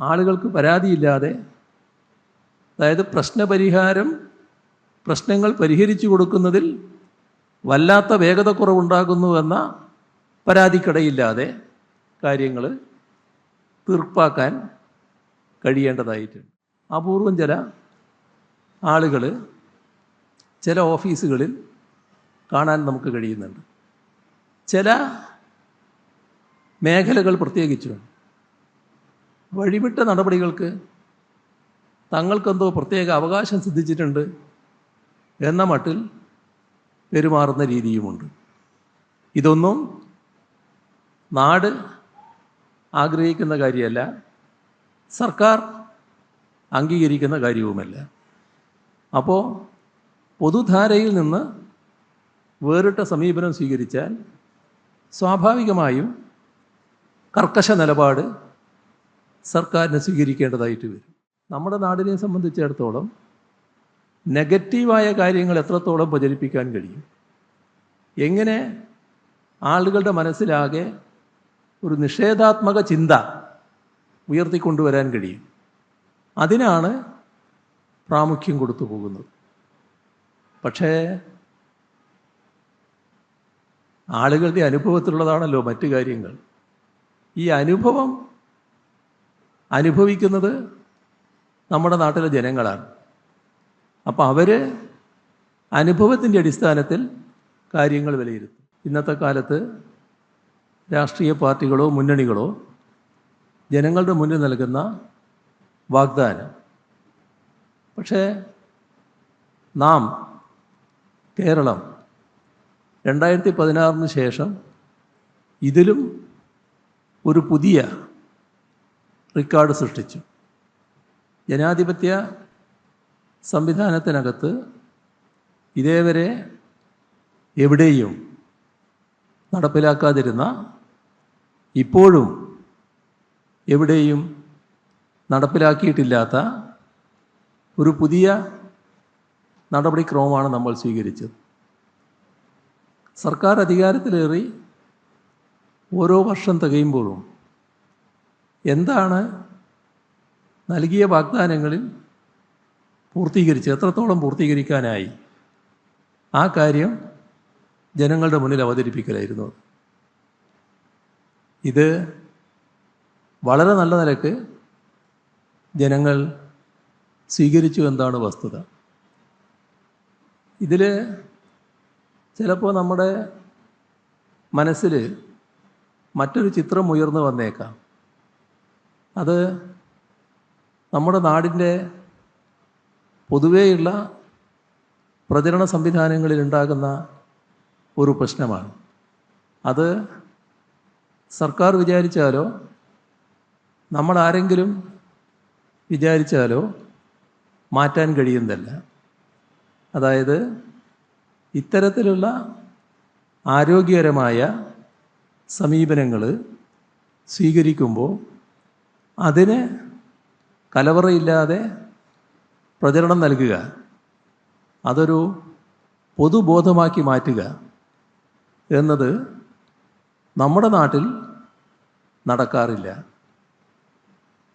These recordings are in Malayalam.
ആളുകൾക്ക് പരാതിയില്ലാതെ അതായത് പ്രശ്നപരിഹാരം പ്രശ്നങ്ങൾ പരിഹരിച്ചു കൊടുക്കുന്നതിൽ വല്ലാത്ത വേഗത കുറവുണ്ടാകുന്നു എന്ന പരാതിക്കടയില്ലാതെ കാര്യങ്ങൾ തീർപ്പാക്കാൻ കഴിയേണ്ടതായിട്ടുണ്ട്. അപൂർവം ചില ആളുകൾ ചില ഓഫീസുകളിൽ കാണാൻ നമുക്ക് കഴിയുന്നുണ്ട്. ചില മേഖലകൾ പ്രത്യേകിച്ചും വഴിവിട്ട നടപടികൾക്ക് തങ്ങൾക്കെന്തോ പ്രത്യേക അവകാശം സിദ്ധിച്ചിട്ടുണ്ട് എന്ന മട്ടിൽ പെരുമാറുന്ന രീതിയുമുണ്ട്. ഇതൊന്നും നാട് ആഗ്രഹിക്കുന്ന കാര്യമല്ല സർക്കാർ അംഗീകരിക്കുന്ന കാര്യവുമല്ല. അപ്പോൾ പൊതുധാരയിൽ നിന്ന് വേറിട്ട സമീപനം സ്വീകരിച്ചാൽ സ്വാഭാവികമായും കർക്കശ നിലപാട് സർക്കാരിന് സ്വീകരിക്കേണ്ടതായിട്ട് വരും. നമ്മുടെ നാടിനെ സംബന്ധിച്ചിടത്തോളം നെഗറ്റീവായ കാര്യങ്ങൾ എത്രത്തോളം പ്രചരിപ്പിക്കാൻ കഴിയും? എങ്ങനെ ആളുകളുടെ മനസ്സിലാകെ ഒരു നിഷേധാത്മക ചിന്ത ഉയർത്തിക്കൊണ്ടുവരാൻ കഴിയും? അതിനാണ് പ്രാമുഖ്യം കൊടുത്തു പോകുന്നത്. പക്ഷേ ആളുകളുടെ അനുഭവത്തിലുള്ളതാണല്ലോ മറ്റു കാര്യങ്ങൾ. ഈ അനുഭവം അനുഭവിക്കുന്നത് നമ്മുടെ നാട്ടിലെ ജനങ്ങളാണ്. അപ്പോൾ അവർ അനുഭവത്തിന്റെ അടിസ്ഥാനത്തിൽ കാര്യങ്ങൾ വിലയിരുത്തും. ഇന്നത്തെ കാലത്ത് രാഷ്ട്രീയ പാർട്ടികളോ മുന്നണികളോ ജനങ്ങളുടെ മുന്നിൽ നൽകുന്ന വാഗ്ദാനം. പക്ഷേ നാം കേരളം രണ്ടായിരത്തി പതിനാറിന് ശേഷം ഇതിലും ഒരു പുതിയ റെക്കോർഡ് സൃഷ്ടിച്ചു. ജനാധിപത്യ സംവിധാനത്തിനകത്ത് ഇതേവരെ എവിടെയും നടപ്പിലാക്കാതിരുന്ന ഇപ്പോഴും എവിടെയും നടപ്പിലാക്കിയിട്ടില്ലാത്ത ഒരു പുതിയ നടപടിക്രമമാണ് നമ്മൾ സ്വീകരിച്ചത്. സർക്കാർ അധികാരത്തിലേറി ഓരോ വർഷം തികയുമ്പോഴും എന്താണ് നൽകിയ വാഗ്ദാനങ്ങളിൽ പൂർത്തീകരിച്ച് എത്രത്തോളം പൂർത്തീകരിക്കാനായി? ആ കാര്യം ജനങ്ങളുടെ മുന്നിൽ അവതരിപ്പിക്കലായിരുന്നു. ഇത് വളരെ നല്ല നിലയ്ക്ക് ജനങ്ങൾ സ്വീകരിച്ചു എന്താണ് വസ്തുത. ഇതിൽ ചിലപ്പോൾ നമ്മുടെ മനസ്സിൽ മറ്റൊരു ചിത്രം ഉയർന്നു വന്നേക്കാം. അത് നമ്മുടെ നാടിന്റെ പൊതുവേയുള്ള പ്രചരണ സംവിധാനങ്ങളിൽ ഉണ്ടാകുന്ന ഒരു പ്രശ്നമാണ്. അത് സർക്കാർ വിചാരിച്ചാലോ നമ്മൾ ആരെങ്കിലും വിചാരിച്ചാലോ മാറ്റാൻ കഴിയുന്നതല്ല. അതായത് ഇത്തരത്തിലുള്ള ആരോഗ്യകരമായ സമീപനങ്ങൾ സ്വീകരിക്കുമ്പോൾ അതിന് കലവറയില്ലാതെ പ്രചരണം നൽകുക. അതൊരു പൊതുബോധമാക്കി മാറ്റുക എന്നത് നമ്മുടെ നാട്ടിൽ നടക്കാറില്ല.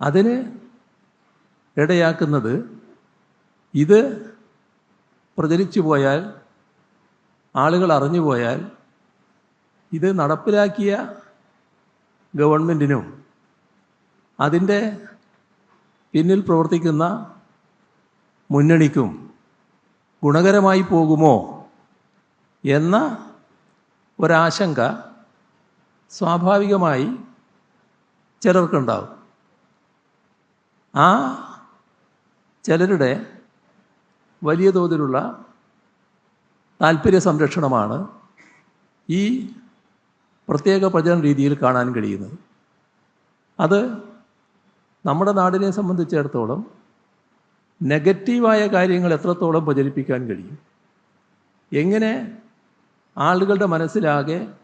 അതിന് ഇടയാക്കുന്നത് ഇത് പ്രചരിച്ചു പോയാൽ ആളുകൾ അറിഞ്ഞു പോയാൽ ഇത് നടപ്പിലാക്കിയ ഗവൺമെന്റിനും അതിന്റെ പിന്നിൽ പ്രവർത്തിക്കുന്ന മുന്നണിക്കും ഗുണകരമായി പോകുമോ എന്ന ഒരാശങ്ക സ്വാഭാവികമായി ചിലർക്കുണ്ടാവും. ആ ചിലരുടെ വലിയ തോതിലുള്ള താല്പര്യ സംരക്ഷണമാണ് ഈ പ്രത്യേക പ്രചരണ രീതിയിൽ കാണാൻ കഴിയുന്നത്. അത് നമ്മുടെ നാടിനെ സംബന്ധിച്ചിടത്തോളം നെഗറ്റീവായ കാര്യങ്ങൾ എത്രത്തോളം പ്രചരിപ്പിക്കാൻ കഴിയും? എങ്ങനെ ആളുകളുടെ മനസ്സിലാകെ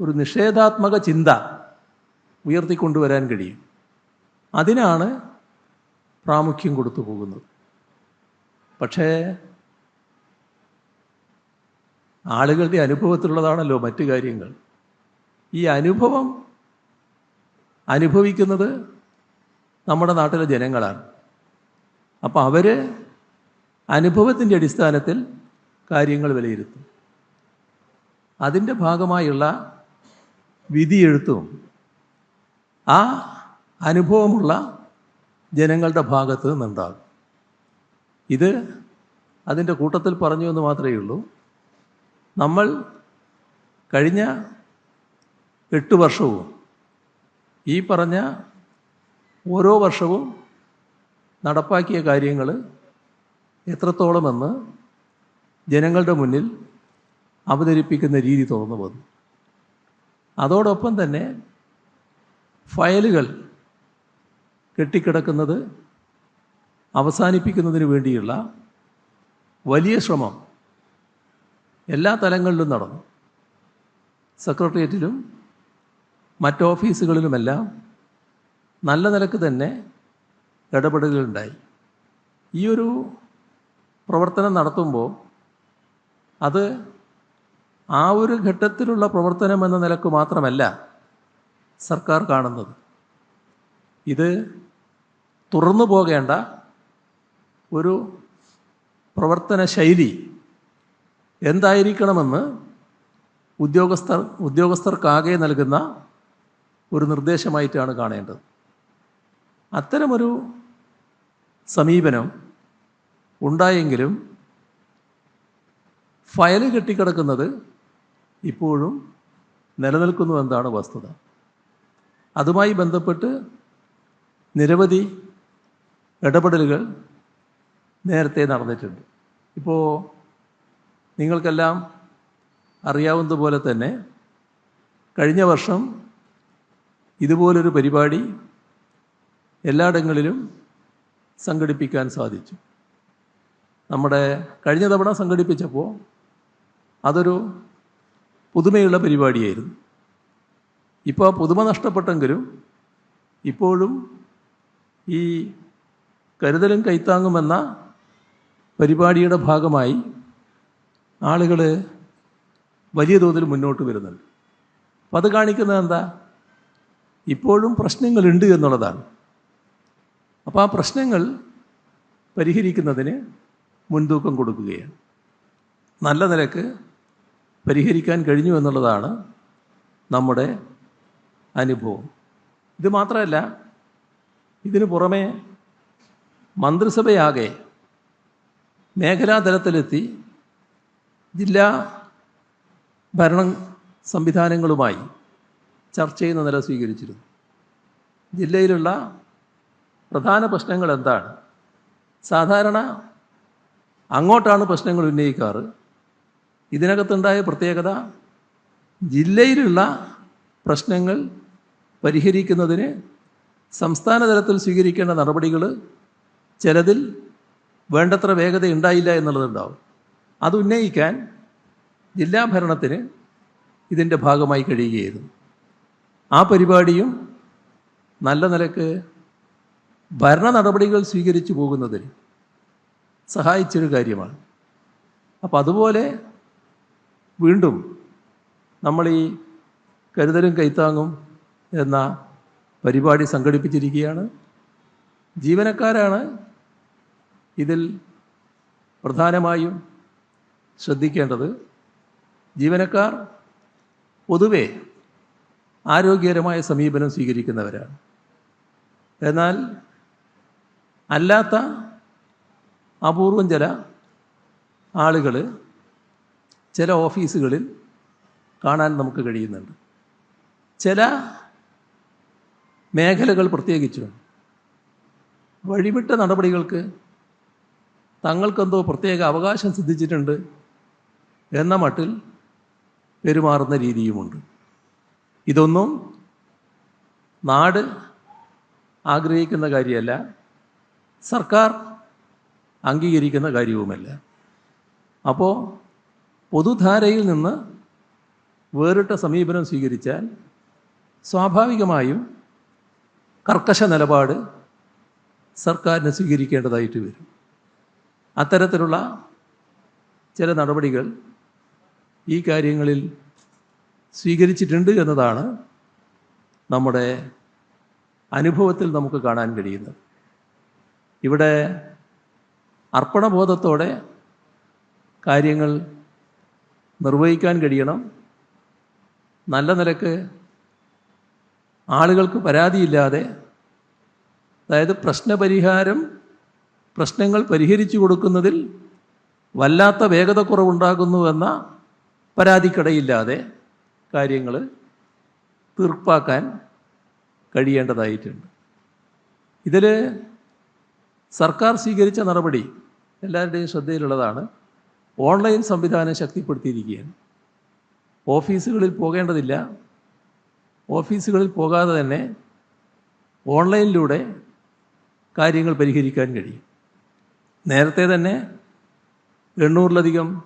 ഒരു നിഷേധാത്മക ചിന്ത ഉയർത്തിക്കൊണ്ടുവരാൻ കഴിയും? അതിനാണ് പ്രാമുഖ്യം കൊടുത്തു പോകുന്നത്. പക്ഷേ ആളുകളുടെ അനുഭവത്തിലുള്ളതാണല്ലോ മറ്റു കാര്യങ്ങൾ. ഈ അനുഭവം അനുഭവിക്കുന്നത് നമ്മുടെ നാട്ടിലെ ജനങ്ങളാണ്. അപ്പോൾ അവർ അനുഭവത്തിന്റെ അടിസ്ഥാനത്തിൽ കാര്യങ്ങൾ വിലയിരുത്തും. അതിന്റെ ഭാഗമായുള്ള വിധിയെഴുത്തും ആ അനുഭവമുള്ള ജനങ്ങളുടെ ഭാഗത്ത് നിന്നുണ്ടാകും. ഇത് അതിന്റെ കൂട്ടത്തിൽ പറഞ്ഞു എന്ന് മാത്രമേ ഉള്ളൂ. നമ്മൾ കഴിഞ്ഞ എട്ട് വർഷവും ഈ പറഞ്ഞ ഓരോ വർഷവും നടപ്പാക്കിയ കാര്യങ്ങൾ എത്രത്തോളമെന്ന് ജനങ്ങളുടെ മുന്നിൽ അവതരിപ്പിക്കുന്ന രീതി തുറന്നു വന്നു അതോടൊപ്പം തന്നെ ഫയലുകൾ കെട്ടിക്കിടക്കുന്നത് അവസാനിപ്പിക്കുന്നതിന് വേണ്ടിയുള്ള വലിയ ശ്രമം എല്ലാ തലങ്ങളിലും നടന്നു. സെക്രട്ടേറിയറ്റിലും മറ്റ് ഓഫീസുകളിലുമെല്ലാം നല്ല നിലയ്ക്ക് തന്നെ ഇടപെടലുണ്ടായി ഈ ഒരു പ്രവർത്തനം നടത്തുമ്പോൾ അത് ആ ഒരു ഘട്ടത്തിലുള്ള പ്രവർത്തനം എന്ന നിലയ്ക്ക് മാത്രമല്ല സർക്കാർ കാണുന്നത്. ഇത് തുറന്നു പോകേണ്ട ഒരു പ്രവർത്തന ശൈലി എന്തായിരിക്കണമെന്ന് ഉദ്യോഗസ്ഥർ ഉദ്യോഗസ്ഥർക്കാകെ നൽകുന്ന ഒരു നിർദ്ദേശമായിട്ടാണ് കാണേണ്ടത്. അത്തരമൊരു സമീപനം ഉണ്ടായെങ്കിലും ഫയൽ കെട്ടിക്കിടക്കുന്നത് ഇപ്പോഴും നിലനിൽക്കുന്നു എന്നാണ് വസ്തുത. അതുമായി ബന്ധപ്പെട്ട് നിരവധി ഇടപെടലുകൾ നേരത്തെ നടന്നിട്ടുണ്ട്. ഇപ്പോൾ നിങ്ങൾക്കെല്ലാം അറിയാവുന്നതുപോലെ തന്നെ കഴിഞ്ഞ വർഷം ഇതുപോലൊരു പരിപാടി എല്ലായിടങ്ങളിലും സംഘടിപ്പിക്കാൻ സാധിച്ചു. നമ്മുടെ കഴിഞ്ഞ തവണ സംഘടിപ്പിച്ചപ്പോൾ അതൊരു പുതുമയുള്ള പരിപാടിയായിരുന്നു. ഇപ്പോൾ ആ പുതുമ നഷ്ടപ്പെട്ടെങ്കിലും ഇപ്പോഴും ഈ കരുതലും കൈത്താങ്ങുമെന്ന പരിപാടിയുടെ ഭാഗമായി ആളുകൾ വലിയ തോതിൽ മുന്നോട്ട് വരുന്നുണ്ട്. അപ്പം അത് കാണിക്കുന്നത് എന്താ? ഇപ്പോഴും പ്രശ്നങ്ങളുണ്ട് എന്നുള്ളതാണ്. അപ്പോൾ ആ പ്രശ്നങ്ങൾ പരിഹരിക്കുന്നതിന് മുൻതൂക്കം കൊടുക്കുകയാണ്. നല്ല നിലയ്ക്ക് പരിഹരിക്കാൻ കഴിഞ്ഞു എന്നുള്ളതാണ് നമ്മുടെ അനുഭവം. ഇത് മാത്രമല്ല ഇതിനു പുറമെ മന്ത്രിസഭയാകെ മേഖലാതലത്തിലെത്തി ജില്ലാ ഭരണ സംവിധാനങ്ങളുമായി ചർച്ച ചെയ്യുന്ന നില സ്വീകരിച്ചിരുന്നു. ജില്ലയിലുള്ള പ്രധാന പ്രശ്നങ്ങൾ എന്താണ്? സാധാരണ അങ്ങോട്ടാണ് പ്രശ്നങ്ങൾ ഉന്നയിക്കാറ്. ഇതിനകത്തുണ്ടായ പ്രത്യേകത ജില്ലയിലുള്ള പ്രശ്നങ്ങൾ പരിഹരിക്കുന്നതിന് സംസ്ഥാന തലത്തിൽ സ്വീകരിക്കേണ്ട നടപടികൾ ചിലതിൽ വേണ്ടത്ര വേഗത ഉണ്ടായില്ല എന്നുള്ളതുണ്ടാവും. അത് ഉന്നയിക്കാൻ ജില്ലാ ഭരണത്തിന് ഇതിന്റെ ഭാഗമായി കഴിയുകയായിരുന്നു. ആ പരിപാടിയും നല്ല നിലയ്ക്ക് ഭരണ നടപടികൾ സ്വീകരിച്ചു പോകുന്നതിന് സഹായിച്ചൊരു കാര്യമാണ്. അപ്പം അതുപോലെ വീണ്ടും നമ്മൾ ഈ കരുതലും കൈത്താങ്ങും എന്ന പരിപാടി സംഘടിപ്പിച്ചിരിക്കുകയാണ്. ജീവനക്കാരാണ് ഇതിൽ പ്രധാനമായും ശ്രദ്ധിക്കേണ്ടത്. ജീവനക്കാർ പൊതുവെ ആരോഗ്യകരമായ സമീപനം സ്വീകരിക്കുന്നവരാണ്. എന്നാൽ അല്ലാത്ത അപൂർവം ചില ആളുകൾ ചില ഓഫീസുകളിൽ കാണാൻ നമുക്ക് കഴിയുന്നുണ്ട്. ചില മേഖലകൾ പ്രത്യേകിച്ചും വഴിവിട്ട നടപടികൾക്ക് തങ്ങൾക്കെന്തോ പ്രത്യേക അവകാശം സിദ്ധിച്ചിട്ടുണ്ട് എന്ന മട്ടിൽ പെരുമാറുന്ന രീതിയുമുണ്ട്. ഇതൊന്നും നാട് ആഗ്രഹിക്കുന്ന കാര്യമല്ല. സർക്കാർ അംഗീകരിക്കുന്ന കാര്യവുമല്ല. അപ്പോൾ പൊതുധാരയിൽ നിന്ന് വേറിട്ട സമീപനം സ്വീകരിച്ചാൽ സ്വാഭാവികമായും കർക്കശ നിലപാട് സർക്കാരിന് സ്വീകരിക്കേണ്ടതായിട്ട് വരും. അത്തരത്തിലുള്ള ചില നടപടികൾ ഈ കാര്യങ്ങളിൽ സ്വീകരിച്ചിട്ടുണ്ട് എന്നതാണ് നമ്മുടെ അനുഭവത്തിൽ നമുക്ക് കാണാൻ കഴിയുന്നത്. ഇവിടെ അർപ്പണബോധത്തോടെ കാര്യങ്ങൾ നിർവഹിക്കാൻ കഴിയണം. നല്ല നിലയ്ക്ക് ആളുകൾക്ക് പരാതിയില്ലാതെ അതായത് പ്രശ്നപരിഹാരം പ്രശ്നങ്ങൾ പരിഹരിച്ചു കൊടുക്കുന്നതിൽ വല്ലാത്ത വേഗത കുറവുണ്ടാകുന്നുവെന്ന പരാതിക്കടയില്ലാതെ കാര്യങ്ങൾ തീർപ്പാക്കാൻ കഴിയേണ്ടതായിട്ടുണ്ട്. ഇതിൽ സർക്കാർ സ്വീകരിച്ച നടപടി എല്ലാവരുടെയും ശ്രദ്ധയിലുള്ളതാണ്. ഓൺലൈൻ സംവിധാനം ശക്തിപ്പെടുത്തിയിരിക്കുകയാണ്. ഓഫീസുകളിൽ പോകേണ്ടതില്ല. ഓഫീസുകളിൽ പോകാതെ തന്നെ ഓൺലൈനിലൂടെ കാര്യങ്ങൾ പരിഹരിക്കാൻ കഴിയും. നേരത്തെ തന്നെ എണ്ണൂറിലധികം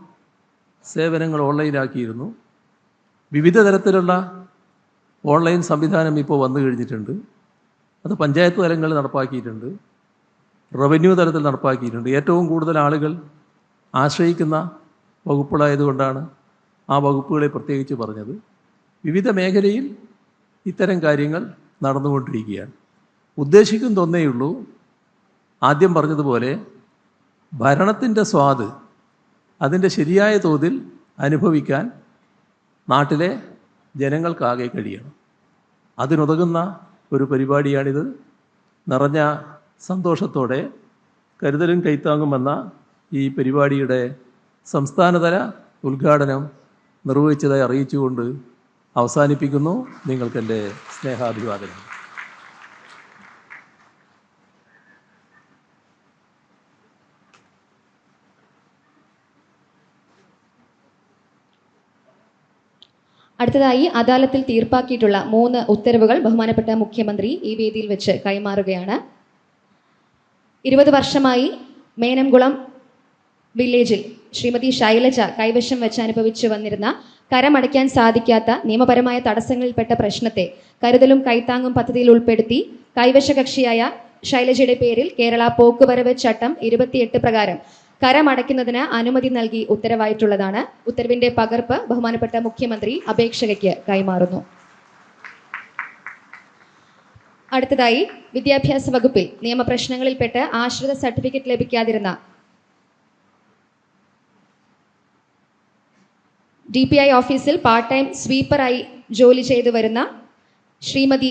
സേവനങ്ങൾ ഓൺലൈനാക്കിയിരുന്നു. വിവിധ തരത്തിലുള്ള ഓൺലൈൻ സംവിധാനം ഇപ്പോൾ വന്നു കഴിഞ്ഞിട്ടുണ്ട്. അത് പഞ്ചായത്ത് തലങ്ങളിൽ നടപ്പാക്കിയിട്ടുണ്ട്. റവന്യൂ തലത്തിൽ നടപ്പാക്കിയിട്ടുണ്ട്. ഏറ്റവും കൂടുതൽ ആളുകൾ ആശ്രയിക്കുന്ന വകുപ്പുകളായതുകൊണ്ടാണ് ആ വകുപ്പുകളെ പ്രത്യേകിച്ച് പറഞ്ഞത്. വിവിധ മേഖലയിൽ ഇത്തരം കാര്യങ്ങൾ നടന്നുകൊണ്ടിരിക്കുകയാണ്. ഉദ്ദേശിക്കുന്ന ഒന്നേയുള്ളൂ ആദ്യം പറഞ്ഞതുപോലെ ഭരണത്തിന്റെ സ്വാദ് അതിന്റെ ശരിയായ തോതിൽ അനുഭവിക്കാൻ നാട്ടിലെ ജനങ്ങൾക്കാകെ കഴിയണം. അതിനുതകുന്ന ഒരു പരിപാടിയാണിത്. നിറഞ്ഞ സന്തോഷത്തോടെ കരുതലും കൈത്താങ്ങുമെന്ന ഈ പരിപാടിയുടെ സംസ്ഥാനതല ഉദ്ഘാടനം നിർവഹിച്ചതായി അറിയിച്ചുകൊണ്ട് അവസാനിപ്പിക്കുന്നു നിങ്ങൾക്കെന്റെ സ്നേഹാഭിവാദനം അടുത്തതായി അദാലത്തിൽ തീർപ്പാക്കിയിട്ടുള്ള മൂന്ന് ഉത്തരവുകൾ ബഹുമാനപ്പെട്ട മുഖ്യമന്ത്രി ഈ വേദിയിൽ വെച്ച് കൈമാറുകയാണ്. ഇരുപത് വർഷമായി മേനംകുളം വില്ലേജിൽ ശ്രീമതി ശൈലജ കൈവശം വെച്ച് അനുഭവിച്ചു വന്നിരുന്ന കരമടയ്ക്കാൻ സാധിക്കാത്ത നിയമപരമായ തടസ്സങ്ങളിൽപ്പെട്ട പ്രശ്നത്തെ കരുതലും കൈത്താങ്ങും പദ്ധതിയിൽ ഉൾപ്പെടുത്തി കൈവശ കക്ഷിയായ ശൈലജയുടെ പേരിൽ കേരള പോക്കുവരവ് ചട്ടം ഇരുപത്തിയെട്ട് പ്രകാരം കരമടയ്ക്കുന്നതിന് അനുമതി നൽകി ഉത്തരവായിട്ടുള്ളതാണ്. ഉത്തരവിന്റെ പകർപ്പ് ബഹുമാനപ്പെട്ട മുഖ്യമന്ത്രി അപേക്ഷകയ്ക്ക് കൈമാറുന്നു. അടുത്തതായി വിദ്യാഭ്യാസ വകുപ്പിൽ നിയമപ്രശ്നങ്ങളിൽപ്പെട്ട് ആശ്രിത സർട്ടിഫിക്കറ്റ് ലഭിക്കാതിരുന്ന ഡി പി ഐ ഓഫീസിൽ പാർട്ട് ടൈം സ്വീപ്പറായി ജോലി ചെയ്തു വരുന്ന ശ്രീമതി